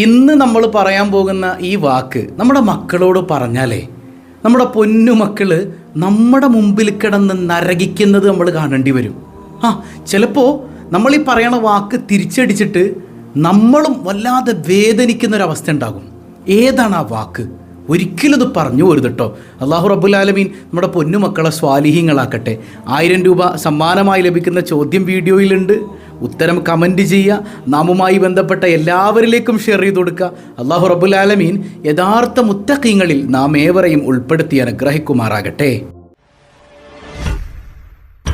ഇന്ന് നമ്മൾ പറയാൻ പോകുന്ന ഈ വാക്ക് നമ്മുടെ മക്കളോട് പറഞ്ഞാലേ നമ്മുടെ പൊന്നു മക്കൾ നമ്മുടെ മുമ്പിൽ കിടന്ന് നരകിക്കുന്നത് നമ്മൾ കാണേണ്ടി വരും. ആ ചിലപ്പോൾ നമ്മൾ ഈ പറയണ വാക്ക് തിരിച്ചടിച്ചിട്ട് നമ്മളും വല്ലാതെ വേദനിക്കുന്ന ഒരു അവസ്ഥ ഉണ്ടാകും. ഏതാണ് ആ വാക്ക്? ഒരിക്കലും ഇത് പറഞ്ഞു പോരുത് കേട്ടോ അള്ളാഹു റബുലാലമീൻ നമ്മുടെ പൊന്നുമക്കളെ സ്വാലിഹ്യങ്ങളാക്കട്ടെ ആയിരം രൂപ സമ്മാനമായി ലഭിക്കുന്ന ചോദ്യം വീഡിയോയിലുണ്ട്. ഉത്തരം കമന്റ് ചെയ്യുക നാമുമായി ബന്ധപ്പെട്ട എല്ലാവരിലേക്കും ഷെയർ ചെയ്ത് കൊടുക്കുക. അള്ളാഹു റബുലാലമീൻ യഥാർത്ഥ മുത്തക്കീങ്ങളിൽ നാം ഏവരെയും ഉൾപ്പെടുത്തി അനുഗ്രഹിക്കുമാറാകട്ടെ.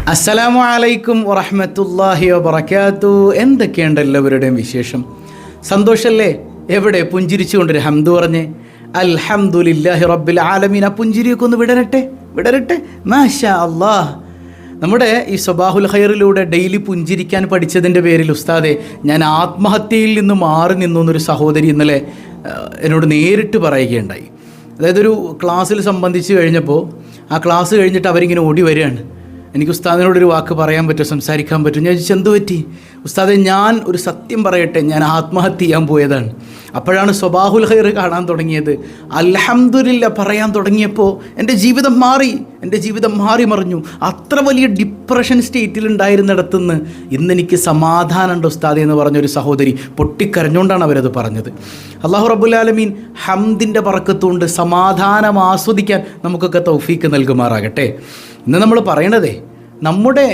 അസ്സലാമു അലൈക്കും വറഹമത്തല്ലാഹി വബറകാത്തു. എന്തൊക്കെയുണ്ട് എല്ലാവരുടെയും വിശേഷം? സന്തോഷമല്ലേ എവിടെ പുഞ്ചിരിച്ചുകൊണ്ടൊരു ഹംദു പറഞ്ഞ് അൽഹംദുലില്ലാഹി റബ്ബിൽ ആലമീൻ ആ പുഞ്ചിരിയൊക്കെ ഒന്ന് വിടരട്ടെ വിടരട്ടെ. മാഷാ അല്ലാഹ്. നമ്മുടെ ഈ സ്വബാഹുൽ ഖൈറിലൂടെ ഡെയിലി പുഞ്ചിരിക്കാൻ പഠിച്ചതിന്റെ പേരിൽ ഉസ്താദെ ഞാൻ ആത്മഹത്യയിൽ നിന്ന് മാറി നിന്നു എന്നൊരു സഹോദരി ഇന്നലെ എന്നോട് നേരിട്ട് പറയുകയുണ്ടായി. അതായത് ഒരു ക്ലാസ്സിൽ സംബന്ധിച്ച് കഴിഞ്ഞപ്പോൾ ആ ക്ലാസ് കഴിഞ്ഞിട്ട് അവരിങ്ങനെ ഓടി വരികയാണ്. എനിക്ക് ഉസ്താദിനോടൊരു വാക്ക് പറയാൻ പറ്റും സംസാരിക്കാൻ പറ്റും ഞാൻ ചോദിച്ചു എന്ത് പറ്റി? ഉസ്താദെ ഞാൻ ഒരു സത്യം പറയട്ടെ. ഞാൻ ആത്മഹത്യ ചെയ്യാൻ പോയതാണ്. അപ്പോഴാണ് സ്വബാഹുൽ ഹൈർ കാണാൻ തുടങ്ങിയത്. അൽഹംദുലില്ല പറയാൻ തുടങ്ങിയപ്പോൾ എന്റെ ജീവിതം മാറി. എന്റെ ജീവിതം മാറി മറിഞ്ഞു. അത്ര വലിയ ഡിപ്രഷൻ സ്റ്റേറ്റിൽ ഇന്ന് എനിക്ക് സമാധാനമുണ്ട് ഉസ്താദെ എന്ന് പറഞ്ഞൊരു സഹോദരി പൊട്ടിക്കരഞ്ഞുകൊണ്ടാണ് അവരത് പറഞ്ഞത്. അള്ളാഹു റബുലാലമീൻ ഹംദിന്റെ പറക്കത്തുകൊണ്ട് സമാധാനം ആസ്വദിക്കാൻ നമുക്കൊക്കെ തൗഫീക്ക് നൽകുമാറാകട്ടെ. ഇന്ന് നമ്മൾ പറയണതേ നമ്മുടെ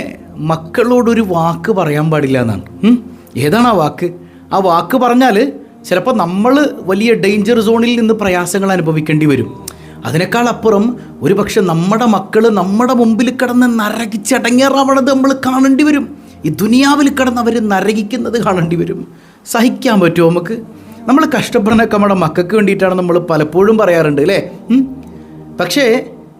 മക്കളോടൊരു വാക്ക് പറയാൻ പാടില്ല എന്നാണ്. ഏതാണ് ആ വാക്ക്? ആ വാക്ക് പറഞ്ഞാൽ ചിലപ്പോൾ നമ്മൾ വലിയ ഡേഞ്ചർ സോണിൽ നിന്ന് പ്രയാസങ്ങൾ അനുഭവിക്കേണ്ടി വരും. അതിനേക്കാൾ അപ്പുറം ഒരു പക്ഷെ നമ്മുടെ മക്കൾ നമ്മുടെ മുമ്പിൽ കിടന്ന് നരകിച്ചടങ്ങേറാവണത് നമ്മൾ കാണേണ്ടി വരും. ഈ ദുനിയാവിൽ കിടന്ന് അവർ നരകിക്കുന്നത് കാണേണ്ടി വരും. സഹിക്കാൻ പറ്റുമോ നമുക്ക്? നമ്മൾ കഷ്ടപ്പെടുന്നൊക്കെ നമ്മുടെ മക്കൾക്ക് വേണ്ടിയിട്ടാണ് നമ്മൾ പലപ്പോഴും പറയാറുണ്ട് അല്ലേ? പക്ഷേ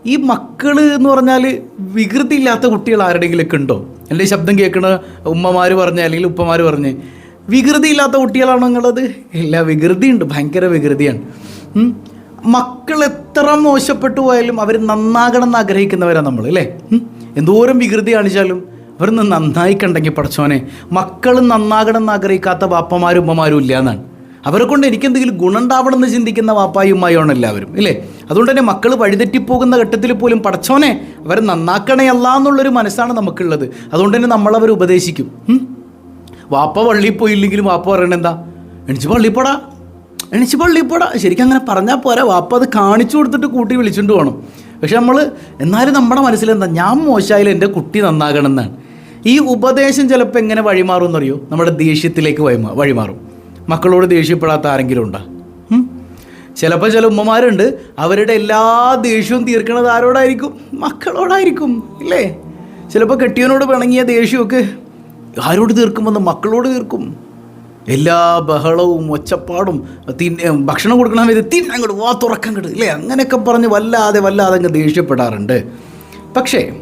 ഈ മക്കൾ എന്ന് പറഞ്ഞാൽ വികൃതി ഇല്ലാത്ത കുട്ടികൾ ആരുടെങ്കിലൊക്കെ ഉണ്ടോ? എന്റെ ശബ്ദം കേൾക്കണ ഉമ്മമാർ പറഞ്ഞ അല്ലെങ്കിൽ ഉപ്പമാർ പറഞ്ഞ് വികൃതി ഇല്ലാത്ത കുട്ടികളാണോ നിങ്ങളത്? ഇല്ല വികൃതി ഉണ്ട് ഭയങ്കര വികൃതിയാണ്. മക്കൾ എത്ര മോശപ്പെട്ടു പോയാലും അവർ നന്നാകണം എന്ന് ആഗ്രഹിക്കുന്നവരാണ് നമ്മൾ അല്ലേ? എന്തോരം വികൃതി കാണിച്ചാലും അവരൊന്ന് നന്നായി കണ്ടെങ്കിൽ പഠിച്ചോനെ മക്കൾ നന്നാകണം എന്ന് ആഗ്രഹിക്കാത്ത ബാപ്പമാരും ഉമ്മമാരും ഇല്ല എന്നാണ്. അവരെ കൊണ്ട് എനിക്കെന്തെങ്കിലും ഗുണം ഉണ്ടാവണം എന്ന് ചിന്തിക്കുന്ന വാപ്പായുമായാണ് എല്ലാവരും ഇല്ലേ? അതുകൊണ്ട് തന്നെ മക്കൾ വഴിതെറ്റിപ്പോകുന്ന ഘട്ടത്തിൽ പോലും പടച്ചോനെ അവരെ നന്നാക്കണേ അല്ല എന്നുള്ളൊരു മനസ്സാണ് നമുക്കുള്ളത്. അതുകൊണ്ട് തന്നെ നമ്മളവർ ഉപദേശിക്കും. വാപ്പ പള്ളിയിൽ പോയില്ലെങ്കിലും വാപ്പ പറയണെന്താ എണിച്ച് പള്ളിപ്പോടാ പോടാ. എണിച്ച് പള്ളിപ്പോടാ പോടാ. ശരിക്കും അങ്ങനെ പറഞ്ഞാൽ പോരാ. വാപ്പ അത് കാണിച്ചു കൊടുത്തിട്ട് കൂട്ടി വിളിച്ചുകൊണ്ട് പോകണം പക്ഷെ നമ്മൾ എന്നാലും നമ്മുടെ മനസ്സിലെന്താ? ഞാൻ മോശമായാലും എന്റെ കുട്ടി നന്നാകണം എന്നാണ്. ഈ ഉപദേശം ചിലപ്പോൾ എങ്ങനെ വഴിമാറും എന്നറിയോ? നമ്മുടെ ദേഷ്യത്തിലേക്ക് വഴിമാ വഴിമാറും. മക്കളോട് ദേഷ്യപ്പെടാത്ത ആരെങ്കിലും ഉണ്ടോ? ചിലപ്പോൾ ചില ഉമ്മമാരുണ്ട്. അവരുടെ എല്ലാ ദേഷ്യവും തീർക്കണത് ആരോടായിരിക്കും? മക്കളോടായിരിക്കും ഇല്ലേ? ചിലപ്പോൾ കെട്ടിയവനോട് പിണങ്ങിയ ദേഷ്യമൊക്കെ ആരോട് തീർക്കുമെന്ന് മക്കളോട് തീർക്കും. എല്ലാ ബഹളവും ഒച്ചപ്പാടും തിന്നെ ഭക്ഷണം കൊടുക്കണ സമയത്ത് തിന്നങ്ങോട്ട് വാ തുറക്കങ്ങോട്ട് ഇല്ലേ? അങ്ങനെയൊക്കെ പറഞ്ഞ് വല്ലാതെ വല്ലാതെ അങ്ങ് ദേഷ്യപ്പെടാറുണ്ട്. പക്ഷേ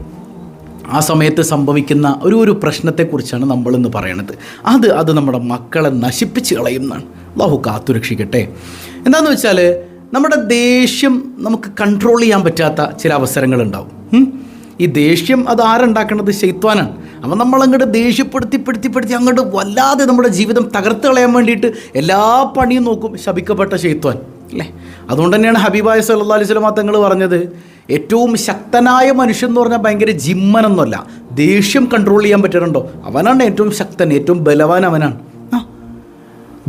ആ സമയത്ത് സംഭവിക്കുന്ന ഒരു ഒരു പ്രശ്നത്തെക്കുറിച്ചാണ് നമ്മളിന്ന് പറയണത്. അത് അത് നമ്മുടെ മക്കളെ നശിപ്പിച്ച് കളയുന്നതാണ്. അള്ളാഹു കാത്തുരക്ഷിക്കട്ടെ എന്താണെന്ന് വെച്ചാൽ നമ്മുടെ ദേഷ്യം നമുക്ക് കൺട്രോൾ ചെയ്യാൻ പറ്റാത്ത ചില അവസരങ്ങളുണ്ടാവും? ഈ ദേഷ്യം അത് ആരുണ്ടാക്കണത്? ശൈത്വാനാണ്. അപ്പം നമ്മളങ്ങോട്ട് ദേഷ്യപ്പെടുത്തിപ്പെടുത്തിപ്പെടുത്തി അങ്ങോട്ട് വല്ലാതെ നമ്മുടെ ജീവിതം തകർത്ത് കളയാൻ വേണ്ടിയിട്ട് എല്ലാ പണിയും നോക്കും ശപിക്കപ്പെട്ട ശൈത്വാൻ. അല്ലേ? അതുകൊണ്ട് തന്നെയാണ് ഹബീബായ സല്ലാ അലൈഹി സ്വലമ തങ്ങൾ പറഞ്ഞത് ഏറ്റവും ശക്തനായ മനുഷ്യൻ എന്ന് പറഞ്ഞാൽ ഭയങ്കര ജിമ്മനൊന്നുമല്ല. ദേഷ്യം കൺട്രോൾ ചെയ്യാൻ പറ്റുന്നുണ്ടോ അവനാണ് ഏറ്റവും ശക്തൻ ഏറ്റവും ബലവാൻ അവനാണ്.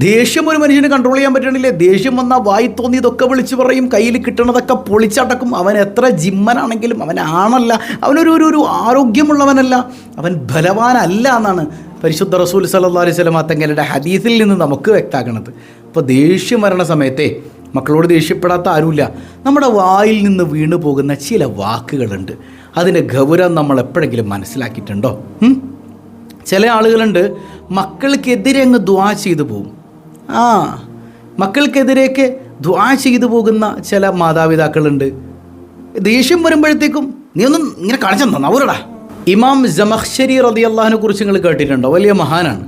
ദേഷ്യം ഒരു മനുഷ്യന് കൺട്രോൾ ചെയ്യാൻ പറ്റണില്ലേ? ദേഷ്യം വന്നാൽ വായി തോന്നി ഇതൊക്കെ വിളിച്ചു പറയും കയ്യിൽ കിട്ടണതൊക്കെ പൊളിച്ചടക്കും. അവൻ എത്ര ജിമ്മനാണെങ്കിലും അവൻ ആണല്ല. അവനൊരു ഒരു ഒരു ആരോഗ്യമുള്ളവനല്ല. അവൻ ബലവാനല്ല എന്നാണ് പരിശുദ്ധ റസൂൽ സല്ലാ അലൈഹി സ്വലം തങ്ങളുടെ ഹദീസിൽ നിന്ന് നമുക്ക് വ്യക്താക്കണത് അപ്പോൾ ദേഷ്യം വരണ സമയത്തെ മക്കളോട് ദേഷ്യപ്പെടാത്ത ആരുമില്ല. നമ്മുടെ വായിൽ നിന്ന് വീണു പോകുന്ന ചില വാക്കുകളുണ്ട്. അതിന്റെ ഗൗരവം നമ്മൾ എപ്പോഴെങ്കിലും മനസ്സിലാക്കിയിട്ടുണ്ടോ? ചില ആളുകളുണ്ട് മക്കൾക്കെതിരെ അങ്ങ് ദ്വാ ചെയ്തു പോകും. ആ മക്കൾക്കെതിരെയൊക്കെ ദ്വാ ചെയ്തു പോകുന്ന ചില മാതാപിതാക്കളുണ്ട്. ദേഷ്യം വരുമ്പോഴത്തേക്കും നീ ഒന്നും ഇങ്ങനെ കാണിച്ചു നന്നാവൂരടാ ഇമാം ജമഹ്ശരി റതി അള്ളാഹിനെ കുറിച്ച് നിങ്ങൾ കേട്ടിട്ടുണ്ടോ? വലിയ മഹാനാണ്.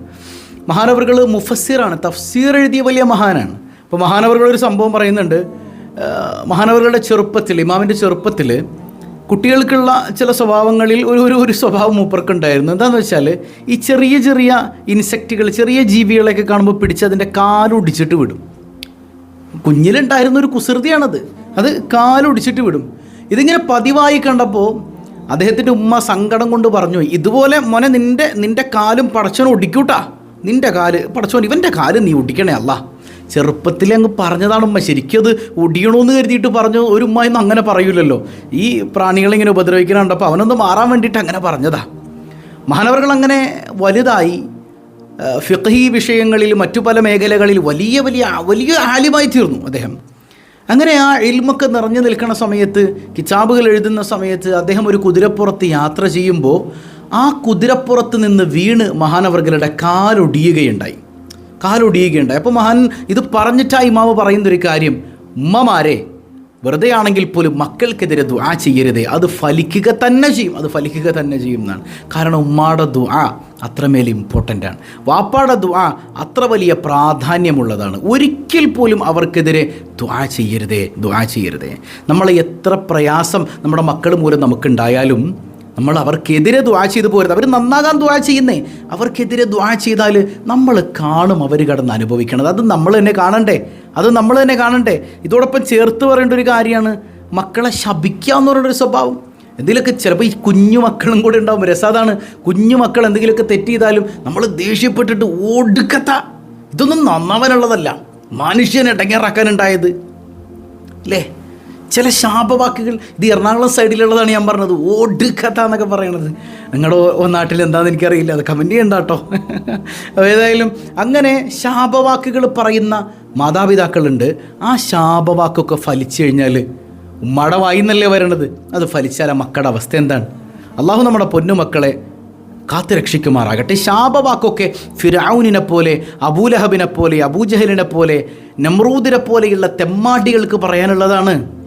മഹാനവറുകൾ മുഫസ്സിറാണ് തഫ്സീർ എഴുതിയ വലിയ മഹാനാണ്. അപ്പോൾ മഹാനവറുകൾ ഒരു സംഭവം പറയുന്നുണ്ട്. മഹാനവറുകളുടെ ചെറുപ്പത്തിൽ ഇമാമിന്റെ ചെറുപ്പത്തിൽ കുട്ടികൾക്കുള്ള ചില സ്വഭാവങ്ങളിൽ ഒരു ഒരു ഒരു സ്വഭാവം മൂപ്പർക്കുണ്ടായിരുന്നു. എന്താണെന്ന് വെച്ചാൽ ഈ ചെറിയ ചെറിയ ഇൻസെക്റ്റുകൾ ചെറിയ ജീവികളെയൊക്കെ കാണുമ്പോൾ പിടിച്ച് അതിന്റെ കാലൊടിച്ചിട്ട് വിടും. കുഞ്ഞിലുണ്ടായിരുന്ന ഒരു കുസൃതിയാണത്. അത് കാലൊടിച്ചിട്ട് വിടും. ഇതിങ്ങനെ പതിവായി കണ്ടപ്പോൾ അദ്ദേഹത്തിന്റെ ഉമ്മ സങ്കടം കൊണ്ട് പറഞ്ഞു ഇതുപോലെ മോനെ നിന്റെ നിന്റെ കാലും പടച്ചോൻ ഒടിക്കൂട്ടാ. നിന്റെ കാൽ പടച്ചോൻ ഇവന്റെ കാൽ നീ ഒടിക്കണേ അല്ല. ചെറുപ്പത്തിൽ അങ്ങ് പറഞ്ഞതാണ് ഉമ്മ ശരിക്കും അത് ഒടിയണമെന്ന് കരുതിയിട്ട് പറഞ്ഞു ഒരു ഉമ്മ ഇന്ന് അങ്ങനെ പറയൂലല്ലോ. ഈ പ്രാണികളെ ഇങ്ങനെ ഉപദ്രവിക്കുന്നുണ്ടപ്പോൾ അവനൊന്ന് മാറാൻ വേണ്ടിയിട്ട് അങ്ങനെ പറഞ്ഞതാ. മഹാനവറുകൾ അങ്ങനെ വലുതായി ഫിഖഹി വിഷയങ്ങളിൽ മറ്റു പല മേഖലകളിൽ വലിയ വലിയ വലിയ ആലിമായി തീർന്നു അദ്ദേഹം. അങ്ങനെ ആ ഇൽമൊക്കെ നിറഞ്ഞു നിൽക്കുന്ന സമയത്ത് കിതാബുകൾ എഴുതുന്ന സമയത്ത് അദ്ദേഹം ഒരു കുതിരപ്പുറത്ത് യാത്ര ചെയ്യുമ്പോൾ ആ കുതിരപ്പുറത്ത് നിന്ന് വീണ് മഹാനവർഗരുടെ കാലൊടിയുകയുണ്ടായി. കാലൊടിയുകയുണ്ടായി. അപ്പോൾ മഹാൻ ഇത് പറഞ്ഞിട്ടാ ഇമാവ് പറയുന്നൊരു കാര്യം ഉമ്മമാരെ വെറുതെ ആണെങ്കിൽ പോലും മക്കൾക്കെതിരെ ദുആ ചെയ്യരുതേ. അത് ഫലിക്കുക തന്നെ ചെയ്യും. അത് ഫലിക്കുക തന്നെ ചെയ്യും എന്നാണ്. കാരണം ഉമ്മാടെ ദുആ അത്രമേൽ ഇമ്പോർട്ടന്റ് ആണ്. വാപ്പാടെ ദുആ അത്ര വലിയ പ്രാധാന്യമുള്ളതാണ്. ഒരിക്കൽ പോലും അവർക്കെതിരെ ദുആ ചെയ്യരുതേ ദുആ ചെയ്യരുതേ. നമ്മൾ എത്ര പ്രയാസം നമ്മുടെ മക്കൾ മൂലം നമുക്കുണ്ടായാലും നമ്മൾ അവർക്കെതിരെ ദ്വാ ചെയ്ത് പോരുത്. അവർ നന്നാകാൻ ദ്വാ ചെയ്യുന്നേ. അവർക്കെതിരെ ദ്വാ ചെയ്താൽ നമ്മൾ കാണും അവർ കടന്ന് അനുഭവിക്കണത്. അത് നമ്മൾ തന്നെ കാണണ്ടേ? അത് നമ്മൾ തന്നെ കാണണ്ടേ? ഇതോടൊപ്പം ചേർത്ത് പറയേണ്ട ഒരു കാര്യമാണ്. മക്കളെ ശപിക്കുക എന്ന് പറയുന്നൊരു സ്വഭാവം. എന്തെങ്കിലുമൊക്കെ ചിലപ്പോൾ ഈ കുഞ്ഞു മക്കളും കൂടെ ഉണ്ടാവും. രസാതാണ് കുഞ്ഞു മക്കൾ എന്തെങ്കിലുമൊക്കെ തെറ്റ് ചെയ്താലും നമ്മൾ ദേഷ്യപ്പെട്ടിട്ട് ഓടുക്കത്ത ഇതൊന്നും നന്നാവാനുള്ളതല്ല. മനുഷ്യനെ ഇടങ്ങേറാക്കാനുണ്ടായത്. അല്ലേ? ചില ശാപവാക്കുകൾ ഇത് എറണാകുളം സൈഡിലുള്ളതാണ് ഞാൻ പറഞ്ഞത്. ഓട് എന്നൊക്കെ പറയണത്. നിങ്ങളുടെ നാട്ടിൽ എന്താണെന്ന് എനിക്കറിയില്ല. അത് കമന്റ് ചെയ്യണ്ട കേട്ടോ. ഏതായാലും അങ്ങനെ ശാപവാക്കുകൾ പറയുന്ന മാതാപിതാക്കളുണ്ട്. ആ ശാപവാക്കൊക്കെ ഫലിച്ചു കഴിഞ്ഞാൽ ഉമ്മയുടെ വായിന്നല്ലേ വരണത് അത് ഫലിച്ചാൽ ആ മക്കളുടെ അവസ്ഥ എന്താണ്? അള്ളാഹു നമ്മുടെ പൊന്നുമക്കളെ കാത്തു രക്ഷിക്കുമാറാകട്ടെ. ശാപവാക്കൊക്കെ ഫിറൌനിനെ പോലെ അബൂലഹബിനെ പോലെ അബൂജഹലിനെ പോലെ നമ്രൂദിനെ പോലെയുള്ള തെമ്മാടികൾക്ക് പറയാനുള്ളതാണ്.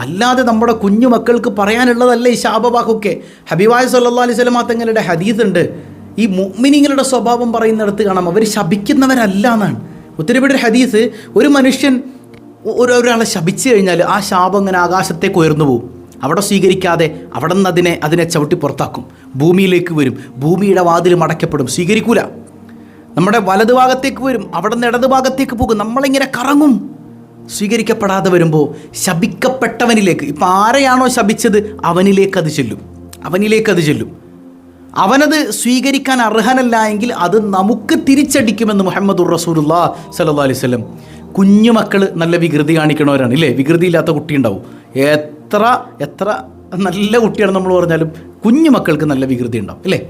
അല്ലാതെ നമ്മുടെ കുഞ്ഞു മക്കൾക്ക് പറയാനുള്ളതല്ല ഈ ശാപവാക്കൊക്കെ? ഹബീബായ സല്ലാ അലൈഹി സ്വലമാ തങ്ങളുടെ ഹദീസ് ഉണ്ട്. ഈ മുഅ്മിനീങ്ങളുടെ സ്വഭാവം പറയുന്നിടത്ത് കാണാം. അവർ ശപിക്കുന്നവരല്ല എന്നാണ്. ഒത്തിരി ഹദീസ് ഒരു മനുഷ്യൻ ഒരു ഒരാളെ ശപിച്ചു കഴിഞ്ഞാൽ ആ ശാപം ഇങ്ങനെ ആകാശത്തേക്ക് ഉയർന്നു പോകും അവിടെ സ്വീകരിക്കാതെ അവിടെ നിന്ന് അതിനെ അതിനെ ചവിട്ടി പുറത്താക്കും. ഭൂമിയിലേക്ക് വരും. ഭൂമിയുടെ വാതിൽ മടക്കപ്പെടും സ്വീകരിക്കൂല. നമ്മുടെ വലതു ഭാഗത്തേക്ക് വരും. അവിടെ നിന്ന് ഇടതു ഭാഗത്തേക്ക് പോകും. നമ്മളിങ്ങനെ കറങ്ങും. സ്വീകരിക്കപ്പെടാതെ വരുമ്പോൾ ശപിക്കപ്പെട്ടവനിലേക്ക് ഇപ്പം ആരെയാണോ ശപിച്ചത്? അവനിലേക്ക് അത് ചെല്ലും. അവനിലേക്ക് അത് ചെല്ലും. അവനത് സ്വീകരിക്കാൻ അർഹനല്ല എങ്കിൽ അത് നമുക്ക് തിരിച്ചടിക്കുമെന്ന് മുഹമ്മദ് റസൂലുല്ലാ സല്ലാ അലൈഹി സ്വലം കുഞ്ഞുമക്കൾ നല്ല വികൃതി കാണിക്കണവരാണ് ഇല്ലേ? വികൃതി ഇല്ലാത്ത കുട്ടി ഉണ്ടാവും എത്ര എത്ര നല്ല കുട്ടിയാണ് നമ്മൾ പറഞ്ഞാലും കുഞ്ഞുമക്കൾക്ക് നല്ല വികൃതി ഉണ്ടാവും അല്ലേ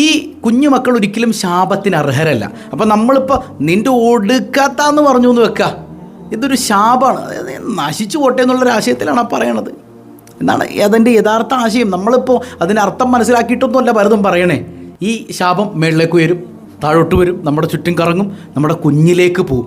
ഈ കുഞ്ഞുമക്കൾ ഒരിക്കലും ശാപത്തിന് അർഹരല്ല. അപ്പം നമ്മളിപ്പോൾ നിന്റെ ഒടുക്കാത്താന്ന് പറഞ്ഞു എന്ന് വെക്കുക ഇതൊരു ശാപമാണ്. അതായത് നശിച്ചു പോട്ടെ എന്നുള്ളൊരു ആശയത്തിലാണ് പറയണത്. എന്നാണ് അതിന്റെ യഥാർത്ഥ ആശയം? നമ്മളിപ്പോൾ അതിന്റെ അർത്ഥം മനസ്സിലാക്കിയിട്ടൊന്നുമല്ല പലതും പറയണേ. ഈ ശാപം മേളിലേക്ക് വരും താഴോട്ട് വരും നമ്മുടെ ചുറ്റും കറങ്ങും നമ്മുടെ കുഞ്ഞിലേക്ക് പോവും.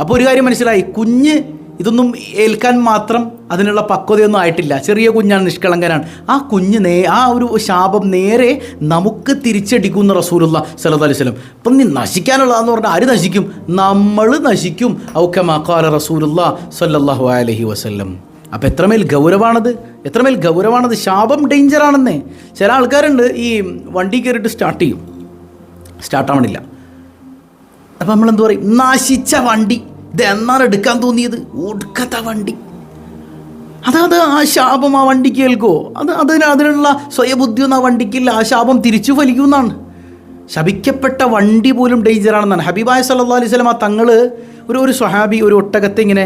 അപ്പോൾ ഒരു കാര്യം മനസ്സിലായി. കുഞ്ഞ് ഇതൊന്നും ഏൽക്കാൻ മാത്രം അതിനുള്ള പക്വതയൊന്നും ആയിട്ടില്ല. ചെറിയ കുഞ്ഞാണ് നിഷ്കളങ്കനാണ്. ആ കുഞ്ഞ് നേ ആ ഒരു ശാപം നേരെ നമുക്ക് തിരിച്ചടിക്കുന്ന റസൂലുള്ള സല്ലല്ലാഹു അലൈഹി വസല്ലം. അപ്പം നീ നശിക്കാനുള്ളതെന്ന് പറഞ്ഞാൽ ആര് നശിക്കും? നമ്മൾ നശിക്കും. ഔക്കെ മക്കാല റസൂലുള്ള സല്ലാഹു അലഹി വസല്ലം. അപ്പം എത്രമേൽ ഗൗരവാണത്? എത്രമേൽ ഗൗരവാണത്? ശാപം ഡേഞ്ചറാണെന്നേ. ചില ആൾക്കാരുണ്ട് ഈ വണ്ടി കയറിയിട്ട് സ്റ്റാർട്ട് ചെയ്യും. സ്റ്റാർട്ടാവണില്ല. അപ്പം നമ്മൾ എന്തു പറയും? നശിച്ച വണ്ടി. ഇത് എന്നാണ് എടുക്കാൻ തോന്നിയത്? ഒടുക്കത്ത വണ്ടി. അതാത് ആ ശാപം ആ വണ്ടിക്ക് കേൾക്കുമോ അത് അതിന് അതിനുള്ള സ്വയബുദ്ധിയൊന്നും ആ വണ്ടിക്കില്ല. ആ ശാപം തിരിച്ചു ഫലിക്കുമെന്നാണ് ശപിക്കപ്പെട്ട വണ്ടി പോലും ഡേഞ്ചറാണെന്നാണ്. ഹബീബായ സല്ലാ അലൈഹി സ്വലം ആ തങ്ങൾ ഒരു ഒരു സ്വഹാബി ഒരു ഒട്ടകത്തെ ഇങ്ങനെ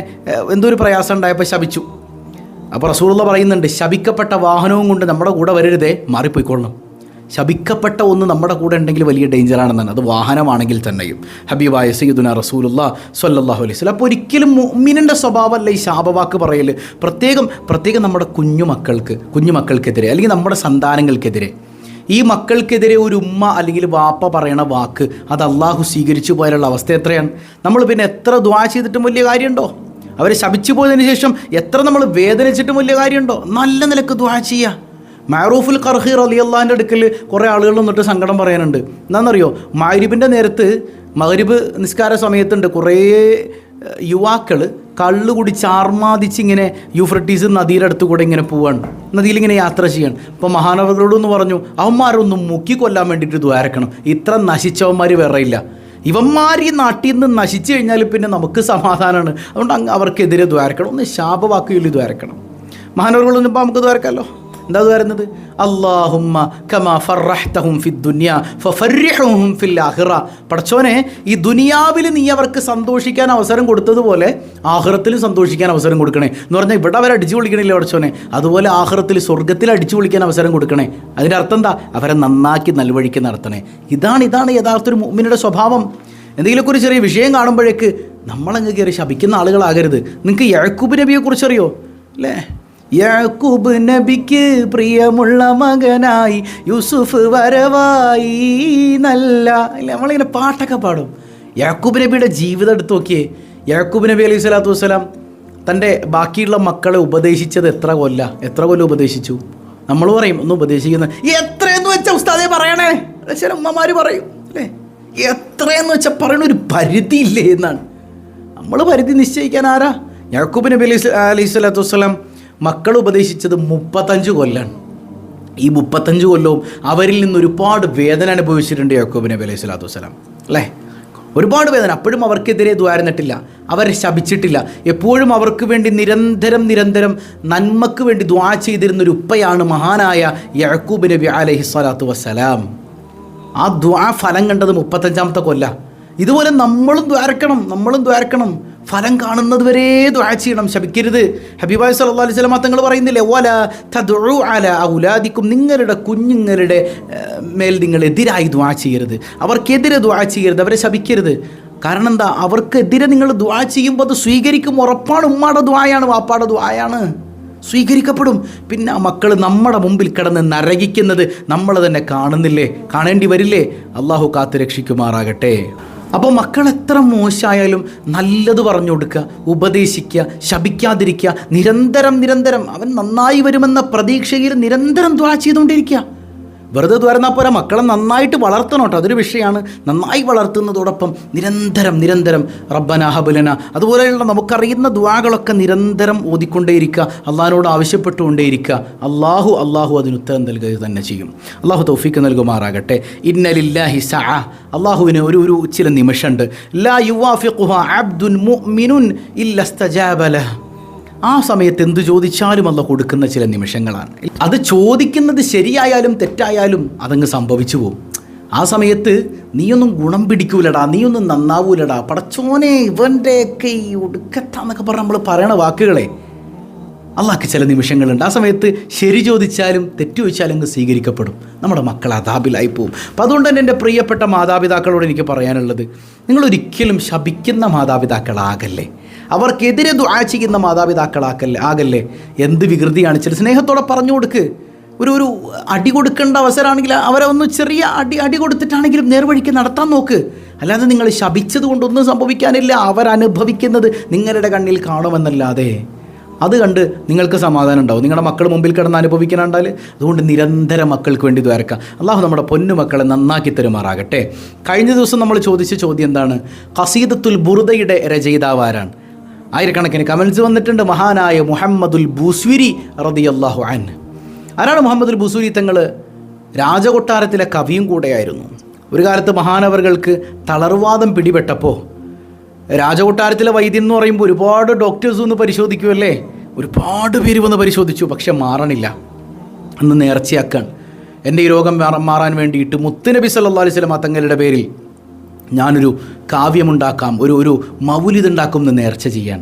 എന്തോ ഒരു പ്രയാസം ഉണ്ടായപ്പോൾ ശപിച്ചു. അപ്പോൾ റസൂള്ള പറയുന്നുണ്ട് ശപിക്കപ്പെട്ട വാഹനവും കൊണ്ട് നമ്മുടെ കൂടെ വരരുതേ മാറിപ്പോയിക്കൊള്ളണം. ശപിക്കപ്പെട്ട ഒന്ന് നമ്മുടെ കൂടെ ഉണ്ടെങ്കിൽ വലിയ ഡേഞ്ചറാണെന്നാണ് അത് വാഹനമാണെങ്കിൽ തന്നെയും. ഹബീബായ സയ്യിദുന റസൂലുള്ള സ്വല്ലല്ലാഹു അലൈഹി വസല്ലം. അപ്പോൾ ഒരിക്കലും മുഅ്മിനിന്റെ സ്വഭാവമല്ല ഈ ശാപവാക്ക് പറയൽ പ്രത്യേകം പ്രത്യേകം നമ്മുടെ കുഞ്ഞുമക്കൾക്ക് കുഞ്ഞുമക്കൾക്കെതിരെ അല്ലെങ്കിൽ നമ്മുടെ സന്താനങ്ങൾക്കെതിരെ. ഈ മക്കൾക്കെതിരെ ഒരു ഉമ്മ അല്ലെങ്കിൽ വാപ്പ പറയണ വാക്ക് അത് അള്ളാഹു സ്വീകരിച്ചു പോയാലുള്ള അവസ്ഥ എത്രയാണ്? നമ്മൾ പിന്നെ എത്ര ദ്വാ ചെയ്തിട്ടും വലിയ കാര്യമുണ്ടോ? അവരെ ശപിച്ചു പോയതിന് ശേഷം എത്ര നമ്മൾ വേദനിച്ചിട്ടും വലിയ കാര്യമുണ്ടോ? നല്ല നിലയ്ക്ക് ദ്വാ ചെയ്യുക. മാറൂഫുൽ കർഹീർ അലി അള്ളാഹിന്റെ അടുക്കൽ കുറേ ആളുകൾ വന്നിട്ട് സങ്കടം പറയാനുണ്ട്. എന്താണെന്നറിയോ? മാരിബിന്റെ നേരത്ത് മഹരിബ് നിസ്കാര സമയത്തുണ്ട്. കുറേ യുവാക്കൾ കള്ള് കുടിച്ച് ആർമാദിച്ച് ഇങ്ങനെ യൂഫ്രട്ടീസ് നദിയുടെ അടുത്ത് കൂടെ ഇങ്ങനെ പോവാണ്. നദിയിൽ ഇങ്ങനെ യാത്ര ചെയ്യാണ്. അപ്പോൾ മഹാനവകളോടൊന്ന് പറഞ്ഞു അവന്മാരൊന്നും മുക്കി കൊല്ലാൻ വേണ്ടിയിട്ട് ദ്വാരക്കണം ഇത്ര നശിച്ചവന്മാർ വേറെ ഇല്ല. ഇവന്മാർ ഈ നാട്ടിൽ നിന്ന് നശിച്ചു കഴിഞ്ഞാൽ പിന്നെ നമുക്ക് സമാധാനമാണ് അതുകൊണ്ട് അവർക്കെതിരെ ദ്വാരക്കണം ഒന്ന് ശാപവാക്കുകളിൽ ദ്വാരക്കണം മഹാനവറുകളൊന്നും ഇപ്പോൾ നമുക്ക് ദ്വാരക്കാമല്ലോ എന്താ പറയുന്നത് അള്ളാഹുമ്മ കമാ ഫറഹ്തഹും ഫി ദുനിയ ഫിൽ ആഖിറ. പടച്ചോനെ ഈ ദുനിയാവിൽ നീ അവർക്ക് സന്തോഷിക്കാൻ അവസരം കൊടുത്തതുപോലെ ആഹ്റത്തിൽ സന്തോഷിക്കാൻ അവസരം കൊടുക്കണേ. എന്ന് പറഞ്ഞാൽ ഇവിടെ അവർ അടിച്ചു വിളിക്കണില്ലേ പടച്ചോനെ അതുപോലെ ആഹ്റത്തിൽ സ്വർഗത്തിൽ അടിച്ചു വിളിക്കാൻ അവസരം കൊടുക്കണേ. അതിന്റെ അർത്ഥം എന്താ? അവരെ നന്നാക്കി നൽവഴിക്ക് നടത്തണേ. ഇതാണ് ഇതാണ് യഥാർത്ഥ ഒരു മുമ്മിനുടെ സ്വഭാവം. എന്തെങ്കിലുമൊക്കെ ഒരു ചെറിയ വിഷയം കാണുമ്പോഴേക്ക് നമ്മളങ്ങ് കയറി ശപിക്കുന്ന ആളുകളാകരുത്. നിങ്ങൾക്ക് യഴക്കൂബ് നബിയെ കുറിച്ചറിയോ അല്ലേ? യാക്കൂബ് നബിക്ക് പ്രിയമുള്ള മകനായി യൂസുഫ് വരവായി. നല്ല നമ്മളിങ്ങനെ പാട്ടൊക്കെ പാടും. യാക്കൂബ് നബിയുടെ ജീവിതം എടുത്ത് നോക്കിയേ. യാക്കൂബ് നബി അലൈഹി സ്വലാത്തു വസ്സലാം തന്റെ ബാക്കിയുള്ള മക്കളെ ഉപദേശിച്ചത് എത്ര കൊല്ല? എത്ര കൊല്ലം ഉപദേശിച്ചു? നമ്മൾ പറയും ഒന്ന് ഉപദേശിക്കുന്നത് എത്രയെന്ന് വെച്ചാൽ ഉസ്താദേ പറയണേ. ചില ഉമ്മമാർ പറയും അല്ലേ? എത്രയെന്ന് വെച്ചാൽ പറയണ ഒരു പരിധി ഇല്ലേ എന്നാണ്. നമ്മൾ പരിധി നിശ്ചയിക്കാൻ ആരാ? യാക്കൂബ് നബി അലൈഹി അലൈഹി സ്വലാത്തു വസ്സലാം മക്കൾ ഉപദേശിച്ചത് മുപ്പത്തഞ്ച് കൊല്ലാണ്. ഈ മുപ്പത്തഞ്ച് കൊല്ലവും അവരിൽ നിന്ന് ഒരുപാട് വേദന അനുഭവിച്ചിട്ടുണ്ട് യാക്കൂബ് നബി അലൈഹി സ്വലാത്തു വസ്സലാം. അല്ലേ? ഒരുപാട് വേദന. അപ്പോഴും അവർക്കെതിരെ ദ്വാരന്നിട്ടില്ല അവരെ ശപിച്ചിട്ടില്ല. എപ്പോഴും അവർക്ക് വേണ്ടി നിരന്തരം നിരന്തരം നന്മക്ക് വേണ്ടി ദ്വാ ചെയ്തിരുന്ന ഒരു ഉപ്പയാണ് മഹാനായ യാക്കൂബ് നബി അലൈഹി സ്വലാത്തു വസ്സലാം. ആ ദ്വാ ഫലം കണ്ടത് മുപ്പത്തഞ്ചാമത്തെ കൊല്ല. ഇതുപോലെ നമ്മളും ദ്വാരക്കണം നമ്മളും ദ്വാരക്കണം ഫലം കാണുന്നത് വരെ ദുആ ചെയ്യണം ശപിക്കരുത്. ഹബീബായ് സല്ലല്ലാഹു അലൈഹി തങ്ങൾ പറയുന്നില്ലേ ഓല തദ്ഉ അല ഔലാദിക്കും. നിങ്ങളുടെ കുഞ്ഞുങ്ങളുടെ മേൽ നിങ്ങൾ എതിരായി ദുആ ചെയ്യരുത്. അവർക്കെതിരെ ദുആ ചെയ്യരുത് അവരെ ശപിക്കരുത്. കാരണം എന്താ? അവർക്കെതിരെ നിങ്ങൾ ദ്വാ ചെയ്യുമ്പോൾ അത് സ്വീകരിക്കും ഉറപ്പാണ്. ഉമ്മാടെ ദ്വായാണ് വാപ്പാടെ ദ്വായാണ് സ്വീകരിക്കപ്പെടും. പിന്നെ ആ മക്കൾ നമ്മുടെ മുമ്പിൽ കിടന്ന് നരകിക്കുന്നത് നമ്മൾ തന്നെ കാണുന്നില്ലേ? കാണേണ്ടി വരില്ലേ? അള്ളാഹു കാത്തു രക്ഷിക്കുമാറാകട്ടെ അപ്പോൾ മക്കൾ എത്ര മോശമായാലും നല്ലത് പറഞ്ഞു കൊടുക്കുക ഉപദേശിക്കുക ശപിക്കാതിരിക്കുക നിരന്തരം നിരന്തരം അവൻ നന്നായി വരുമെന്ന പ്രതീക്ഷയിൽ നിരന്തരം ദ്വാ ചെയ്തുകൊണ്ടിരിക്കുക. വെറുതെ തുറന്നാൽ പോരാ മക്കളെ നന്നായിട്ട് വളർത്തണം കേട്ടോ. അതൊരു വിഷയമാണ്. നന്നായി വളർത്തുന്നതോടൊപ്പം നിരന്തരം നിരന്തരം റബ്ബന ഹബുലന. അതുപോലെയുള്ള നമുക്കറിയുന്ന ദ്വാകളൊക്കെ നിരന്തരം ഓതിക്കൊണ്ടേയിരിക്കുക അള്ളാഹിനോട് ആവശ്യപ്പെട്ടുകൊണ്ടേയിരിക്കുക. അള്ളാഹു അള്ളാഹു അതിന് ഉത്തരം നൽകുക തന്നെ ചെയ്യും. അള്ളാഹു തൗഫീക്ക് നൽകുമാറാകട്ടെ. ഇന്നലില്ലാഹി സഅ. അള്ളാഹുവിന് ഒരു ഒരു ചില നിമിഷമുണ്ട്. ലാ യുവാഫിഖുഹ അബ്ദുൻ മുഅ്മിനുൻ ഇല്ലസ്തജാബ ലഹ്. ആ സമയത്ത് എന്ത് ചോദിച്ചാലും അല്ല കൊടുക്കുന്ന ചില നിമിഷങ്ങളാണ്. അത് ചോദിക്കുന്നത് ശരിയായാലും തെറ്റായാലും അതങ്ങ് സംഭവിച്ചു പോകും ആ സമയത്ത് നീയൊന്നും ഗുണം പിടിക്കൂലടാ നീയൊന്നും നന്നാവൂലടാ പടച്ചോനെ ഇവന്റെയൊക്കെ ഈ ഒടുക്കത്താന്നൊക്കെ പറഞ്ഞ് നമ്മൾ പറയണ വാക്കുകളെ അള്ളാഹ്ക്ക് ചില നിമിഷങ്ങളുണ്ട്. ആ സമയത്ത് ശരി ചോദിച്ചാലും തെറ്റു ചോദിച്ചാലും അങ്ങ് സ്വീകരിക്കപ്പെടും. നമ്മുടെ മക്കൾ അതാപിലായി പോവും. അപ്പം അതുകൊണ്ട് തന്നെ എന്റെ പ്രിയപ്പെട്ട മാതാപിതാക്കളോട് എനിക്ക് പറയാനുള്ളത് നിങ്ങളൊരിക്കലും ശപിക്കുന്ന മാതാപിതാക്കളാകല്ലേ? അവർക്കെതിരെ ദുആ ചെയ്യുന്ന മാതാപിതാക്കളാക്കല്ലേ ആകല്ലേ? എന്ത് വികൃതിയാണ്? ചില സ്നേഹത്തോടെ പറഞ്ഞു കൊടുക്ക്. ഒരു ഒരു അടി കൊടുക്കേണ്ട അവസരമാണെങ്കിൽ അവരെ ഒന്ന് ചെറിയ അടി അടി കൊടുത്തിട്ടാണെങ്കിലും നേർവഴിക്ക് നടത്താൻ നോക്ക്. അല്ലാതെ നിങ്ങൾ ശപിച്ചത് കൊണ്ടൊന്നും സംഭവിക്കാനില്ല. അവരനുഭവിക്കുന്നത് നിങ്ങളുടെ കണ്ണിൽ കാണുമെന്നല്ലാതെ. അത് കണ്ട് നിങ്ങൾക്ക് സമാധാനം ഉണ്ടാവും. നിങ്ങളുടെ മക്കൾ മുമ്പിൽ കിടന്ന് അനുഭവിക്കാനുണ്ടാൽ അതുകൊണ്ട് നിരന്തരം മക്കൾക്ക് വേണ്ടി ദ്വാരക്കാം. അള്ളാഹു നമ്മുടെ പൊന്നു മക്കളെ നന്നാക്കി തരുമാറാകട്ടെ. കഴിഞ്ഞ ദിവസം നമ്മൾ ചോദിച്ച ചോദ്യം എന്താണ്? കസീദത്തുൽ ബുറുദയുടെ രചയിതാവാരാണ് ആയിരക്കണക്കിന് കമൻസ് വന്നിട്ടുണ്ട്. മഹാനായ മുഹമ്മദുൽ ബൂസ്വിരി റതിയല്ലാഹു അൻ ആരാണ് മുഹമ്മദുൽ ബൂസ്വിരി? തങ്ങൾ രാജകൊട്ടാരത്തിലെ കവിയും കൂടെയായിരുന്നു. ഒരു കാലത്ത് മഹാനവറുകൾക്ക് തളർവാദം പിടിപെട്ടപ്പോൾ രാജകൊട്ടാരത്തിലെ വൈദ്യൻ എന്ന് പറയുമ്പോൾ ഒരുപാട് ഡോക്ടേഴ്സ് ഒന്ന് പരിശോധിക്കുമല്ലേ ഒരുപാട് പേര് വന്ന് പരിശോധിച്ചു. പക്ഷെ മാറണില്ല. അന്ന് നേർച്ചയാക്കാൻ എന്റെ ഈ രോഗം മാറാൻ വേണ്ടിയിട്ട് മുത്തുനബി സല്ലാ അലൈഹി സ്വലം തങ്ങളുടെ പേരിൽ ഞാനൊരു കാവ്യമുണ്ടാക്കാം ഒരു ഒരു മൗലിത് ഉണ്ടാക്കും എന്ന് നേർച്ച ചെയ്യാൻ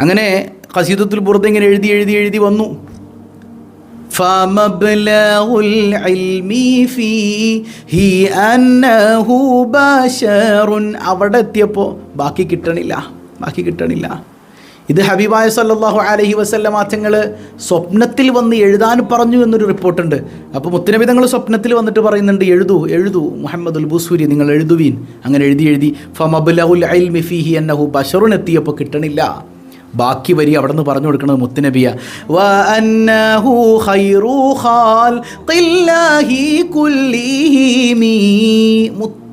അങ്ങനെ ഖസീദത്തുൽ ബുർദ ഇങ്ങനെ എഴുതി എഴുതി എഴുതി വന്നു فمبلغ العلم فيه أنه بشر അവിടെ എത്തിയപ്പോൾ ബാക്കി കിട്ടണില്ല ബാക്കി കിട്ടണില്ല ഇത് ഹബീബായ സല്ലാഹു അലഹി വസല്ലമ മാറ്റങ്ങൾ സ്വപ്നത്തിൽ വന്ന് എഴുതാൻ പറഞ്ഞു എന്നൊരു റിപ്പോർട്ടുണ്ട്. അപ്പോൾ മുത്തനബി തങ്ങൾ സ്വപ്നത്തിൽ വന്നിട്ട് പറയുന്നുണ്ട് എഴുതൂ എഴുതൂ മുഹമ്മദുൽ ബൂസൂരി നിങ്ങൾ എഴുതുവീൻ. അങ്ങനെ എഴുതി എഴുതി ഫമബുലഹുൽ ഇൽമി മിഫിഹി അന്നഹു ബഷറുൻ എത്തിയപ്പോൾ കിട്ടണില്ല. ബാക്കി വരി അവിടെ നിന്ന് പറഞ്ഞു കൊടുക്കുന്നത് മുത്തുനബിയ. വഅന്നഹു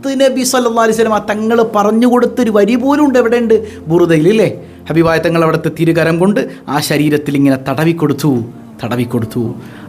ഖൈറു നബി സല്ലാ മുത്തുനബി സ്വലം അലൈഹി തങ്ങൾ പറഞ്ഞു കൊടുത്തൊരു വരി പോലും ഉണ്ട് എവിടെയുണ്ട്? ബുറുദയിൽ അല്ലേ ഹബീബായ തങ്ങൾ അവിടുത്തെ തിരുകരം കൊണ്ട് ആ ശരീരത്തിൽ ഇങ്ങനെ തടവിക്കൊടുത്തു തടവിക്കൊടുത്തു. തടവി കൊടുത്തു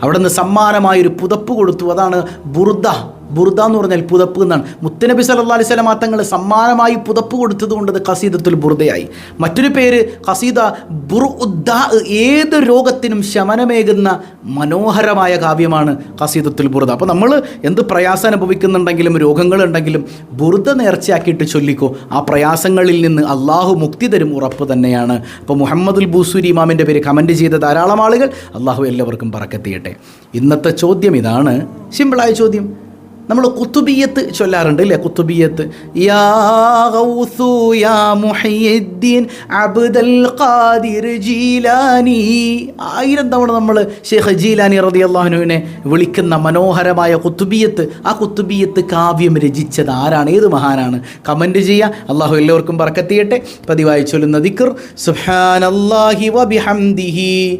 അവിടെ നിന്ന് സമ്മാനമായൊരു പുതപ്പ് കൊടുത്തു. അതാണ് ബുർദ ബുർദ എന്ന് പറഞ്ഞാൽ പുതപ്പ് എന്നാണ്. മുത്തനബി സല്ലാ അലൈഹി സ്വലമാ തങ്ങൾ സമ്മാനമായി പുതപ്പ് കൊടുത്തത് കൊണ്ട് അത് ഖസീദത്തുൽ ബുർദയായി. മറ്റൊരു പേര് ഖസീദ ബുർ ഉദ്ദ ഏത് രോഗത്തിനും ശമനമേകുന്ന മനോഹരമായ കാവ്യമാണ് ഖസീദത്തുൽ ബുർദ. അപ്പോൾ നമ്മൾ എന്ത് പ്രയാസം അനുഭവിക്കുന്നുണ്ടെങ്കിലും രോഗങ്ങളുണ്ടെങ്കിലും ബുർദ നേർച്ചയാക്കിയിട്ട് ചൊല്ലിക്കോ. ആ പ്രയാസങ്ങളിൽ നിന്ന് അള്ളാഹു മുക്തി തരും ഉറപ്പ് തന്നെയാണ്. അപ്പോൾ മുഹമ്മദുൽ ബൂസൂരി ഇമാമിന്റെ പേര് കമന്റ് ചെയ്ത ധാരാളം ആളുകൾ അള്ളാഹു എല്ലാവർക്കും പറക്കെത്തിയട്ടെ ഇന്നത്തെ ചോദ്യം ഇതാണ്. സിമ്പിളായ ചോദ്യം. നമ്മൾ കുത്തുബിയത്ത് ചൊല്ലാറുണ്ട് അല്ലേ കുത്തുബിയത്ത് യാ യാ ഖാദിർ ജീലാനി. ആയിരം തവണ നമ്മൾ ഷെയ്ഖ് ജീലാനി റതി അള്ളാഹുനുവിനെ വിളിക്കുന്ന മനോഹരമായ കുത്തുബിയത്ത് ആ കുത്തുബിയത്ത് കാവ്യം രചിച്ചത് ആരാണ്? ഏത് മഹാനാണ്? കമന്റ് ചെയ്യുക. അള്ളാഹു എല്ലാവർക്കും പറക്കത്തിയട്ടെ പതിവായി ചൊല്ലുന്ന ദിക്ർ. സുബ്ഹാനല്ലാഹി വബിഹംദിഹി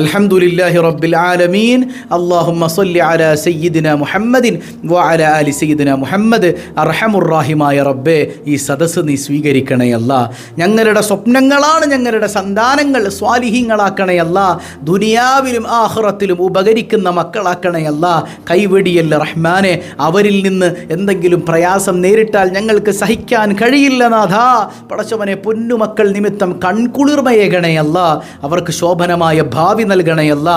അൽഹംദുലില്ലാഹി റബ്ബിൽ ആലമീൻ. അള്ളാഹുമ്മ സല്ലി അല സയ്യിദിന മുഹമ്മദിൻ വ അല അലി സയ്യിദിന മുഹമ്മദ്. അർഹമുറാഹിമായ റബ്ബെ ഈ സദസ്സ് നീ സ്വീകരിക്കണേ അല്ല. ഞങ്ങളുടെ സ്വപ്നങ്ങളാണ് ഞങ്ങളുടെ സന്താനങ്ങൾ സ്വാലിഹീങ്ങളാക്കണയല്ല ദുനിയാവിലും ആഹ്റത്തിലും ഉപകരിക്കുന്ന മക്കളാക്കണേ അല്ല. കൈവെടിയല്ല റഹ്മാനെ അവരിൽ നിന്ന് എന്തെങ്കിലും പ്രയാസം നേരിട്ടാൽ ഞങ്ങൾക്ക് സഹിക്കാൻ കഴിയില്ല നാഥ. പടച്ചവനെ പൊന്നുമക്കൾ നിമിത്തം കൺകുളിർമയേകണയല്ല അവർക്ക് ശോഭനമായ ഭാവി നൽകണയല്ല.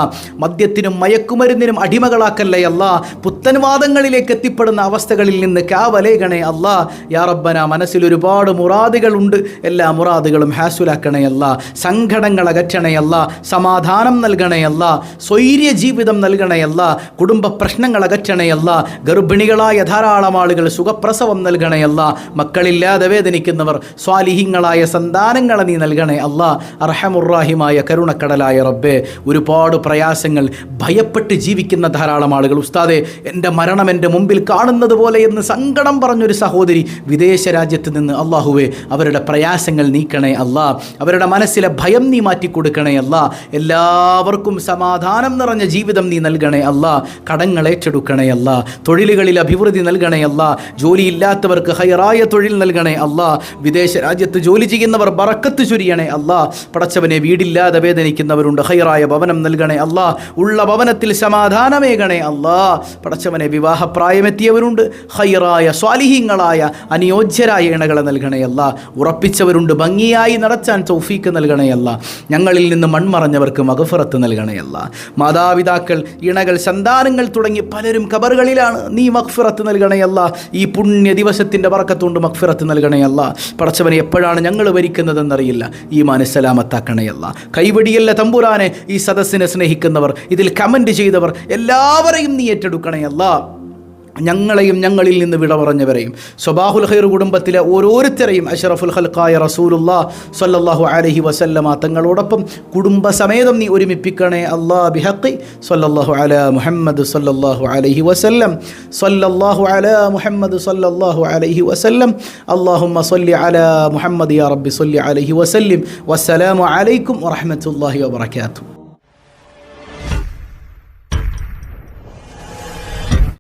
മദ്യത്തിനും മയക്കുമരുന്നിനും അടിമകളാക്കല്ലയല്ല പുത്തൻവാദങ്ങളിലേക്ക് എത്തിപ്പെടുന്ന അവസ്ഥകളിൽ നിന്ന് കാവലേകണേ അല്ല യാ റബ്ബന മനസ്സിൽ ഒരുപാട് മുറാദുകളുണ്ട്. എല്ലാ മുറാദുകളും ഹാസുലാക്കണയല്ല. സങ്കടങ്ങൾ അകറ്റണയല്ല. സമാധാനം നൽകണയല്ല. സ്വൈര്യ ജീവിതം നൽകണയല്ല. കുടുംബ പ്രശ്നങ്ങൾ അകറ്റണയല്ല. ഗർഭിണികളായ ധാരാളം ആളുകൾ സുഖപ്രസവം നൽകണയല്ല. മക്കളില്ലാതെ വേദനിക്കുന്നവർ സ്വാലിഹിങ്ങളായ സന്താനങ്ങളെ നീ നൽകണേ അല്ല അർഹമുറാഹിമായ കരുണക്കടലായ റബ്ബേ ഒരുപാട് പ്രയാസങ്ങൾ ഭയപ്പെട്ട് ജീവിക്കുന്ന ധാരാളം ആളുകൾ. ഉസ്താദെ എന്റെ മരണം എന്റെ മുമ്പിൽ കാണുന്നത് പോലെ എന്ന് സങ്കടം പറഞ്ഞൊരു സഹോദരി വിദേശ രാജ്യത്ത് നിന്ന് അള്ളാഹുവെ അവരുടെ പ്രയാസങ്ങൾ നീക്കണേ അല്ല. അവരുടെ മനസ്സിലെ ഭയം നീ മാറ്റിക്കൊടുക്കണേ അല്ല. എല്ലാവർക്കും സമാധാനം നിറഞ്ഞ ജീവിതം നീ നൽകണേ അല്ല. കടങ്ങൾ ഏറ്റെടുക്കണേ അല്ല. തൊഴിലുകളിൽ അഭിവൃദ്ധി നൽകണേ അല്ല. ജോലിയില്ലാത്തവർക്ക് ഹയറായ തൊഴിൽ നൽകണേ അല്ല. വിദേശ രാജ്യത്ത് ജോലി ചെയ്യുന്നവർ ബറക്കത്ത് ചൊരിയണേ അല്ല. പടച്ചവനെ വീടില്ലാതെ വേദനിക്കുന്നവരുണ്ട്. ഹൈറായ ഭവനം നൽകണേ അല്ലാ. ഉള്ള ഭവനത്തിൽ സമാധാനമേകണേ അല്ലാ. പടച്ചവനെ വിവാഹപ്രായമെത്തിയവരുണ്ട്. ഹൈറായ സ്വാലിഹീങ്ങളായ അനുയോജ്യരായ ഇണകളെ നൽകണേ അല്ല. ഉറപ്പിച്ചവരുണ്ട്. ഭംഗിയായി നടച്ചാൻ തൗഫീക്ക് നൽകണേ അല്ല. ഞങ്ങളിൽ നിന്ന് മൺമറഞ്ഞവർക്ക് മകഫറത്ത് നൽകണേ അല്ല. മാതാപിതാക്കൾ ഇണകൾ സന്താനങ്ങൾ തുടങ്ങി പലരും കബറുകളിലാണ് നീ മക്ഫിറത്ത് നൽകണയല്ല ഈ പുണ്യ ദിവസത്തിന്റെ പറക്കത്തുകൊണ്ട് മക്ഫിറത്ത് നൽകണയല്ല പടച്ചവനെ എപ്പോഴാണ് ഞങ്ങൾ ഭരിക്കുന്നതെന്നറിയില്ല. ഈ മനസ്സലാമത്താക്കണയല്ല കൈവടിയല്ല തമ്പുരാനെ ഈ സദസ്സിനെ സ്നേഹിക്കുന്നവർ ഇതിൽ കമന്റ് ചെയ്തവർ എല്ലാവരെയും നീ ഏറ്റെടുക്കണയല്ല ഞങ്ങളെയും ഞങ്ങളിൽ നിന്ന് വിട പറഞ്ഞവരെയും. സ്വബാഹുൽ ഖൈർ കുടുംബത്തിലെ ഓരോരുത്തരെയും അഷറഫുൽ ഹൽക്കായ റസൂലുല്ലാ സല്ലല്ലാഹു അലഹി വസല്ലമ തങ്ങളോടൊപ്പം കുടുംബസമേതം നീ ഒരുമിപ്പിക്കണേ അള്ളാ ബിഹഖി. സല്ലല്ലാഹു അല മുഹമ്മദ് സല്ലല്ലാഹു അലഹി വസല്ലം. സല്ലല്ലാഹു അല മുഹമ്മദ് സല്ലല്ലാഹു അലഹി വസല്ലം. അല്ലാഹുമ്മ സല്ലി അല മുഹമ്മദ് യാ റബ്ബി സല്ലി അലഹി വസല്ലിം. വസ്സലാമു അലൈക്കും വറഹ്മത്തുള്ളാഹി വബറകാതുഹു.